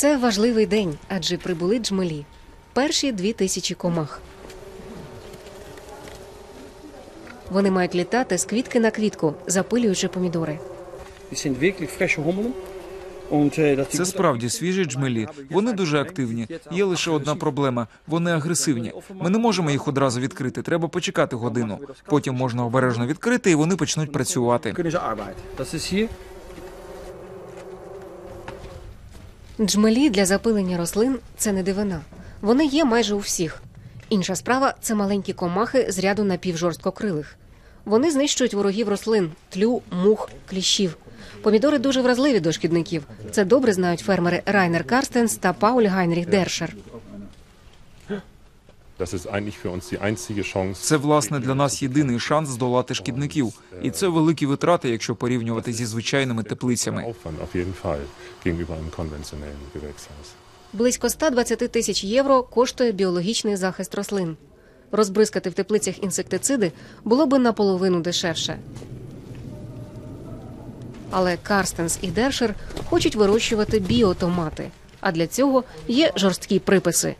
Це важливий день, адже прибули джмелі. Перші дві тисячі комах. Вони мають літати з квітки на квітку, запилюючи помідори. Це справді свіжі джмелі. Вони дуже активні. Є лише одна проблема: вони агресивні. Ми не можемо їх одразу відкрити. Треба почекати годину. Потім можна обережно відкрити, і вони почнуть працювати. Джмелі для запилення рослин це не дивина. Вони є майже у всіх. Інша справа це маленькі комахи з ряду напівжорсткокрилих. Вони знищують ворогів рослин, тлю, мух, кліщів. Помідори дуже вразливі до шкідників. Це добре знають фермери Райнер Карстенс та Пауль Гайнріх Дершер. Це власне для нас єдиний шанс здолати шкідників, і це великі витрати, якщо порівнювати зі звичайними теплицями. Близько 120 тисяч євро коштує біологічний захист рослин. Розбризкати в теплицях інсектициди було би наполовину дешевше. Але Карстенс і Дершер хочуть вирощувати біотомати, а для цього є жорсткі приписи.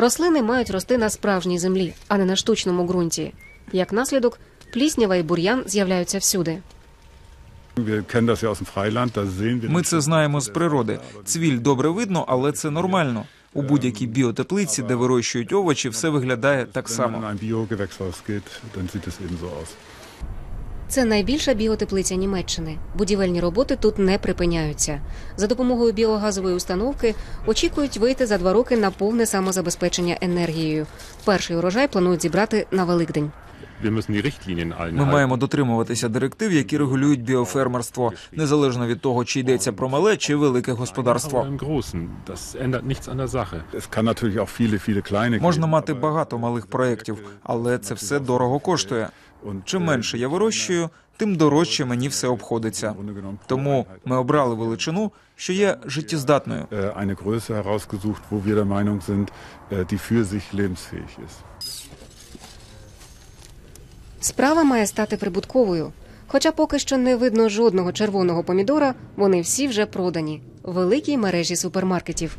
Рослини мають рости на справжній землі, а не на штучному ґрунті. Як наслідок, пліснява і бур'ян з'являються всюди. Ми це знаємо з природи. Цвіль добре видно, але це нормально. У будь-якій біотеплиці, де вирощують овочі, все виглядає так само. Це найбільша біотеплиця Німеччини. Будівельні роботи тут не припиняються. За допомогою біогазової установки очікують вийти за два роки на повне самозабезпечення енергією. Перший урожай планують зібрати на Великдень. Ми маємо дотримуватися директив, які регулюють біофермерство, незалежно від того, чи йдеться про мале чи велике господарство. Можна мати багато малих проєктів, але це все дорого коштує. Чим менше я вирощую, тим дорожче мені все обходиться. Тому ми обрали величину, що є життєздатною. äh, eine Größe herausgesucht, wo wir der Meinung sind, die für sich lebensfähig ist. Справа має стати прибутковою. Хоча поки що не видно жодного червоного помідора, вони всі вже продані великій мережі супермаркетів.